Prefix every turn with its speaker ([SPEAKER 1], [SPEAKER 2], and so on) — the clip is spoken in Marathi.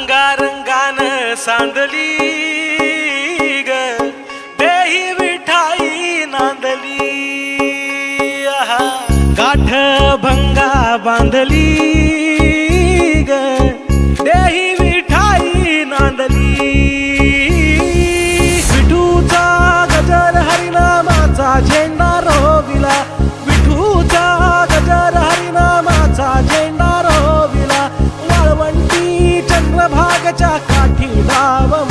[SPEAKER 1] रंगारंगान सांदली ग. देही विठाई नांदली. आहा. गाठ भंगा बांधली ग. देही विठाई नांदली. विठूचा गजर हरिनामाचा झेंडा रोविला. जा काठी धावम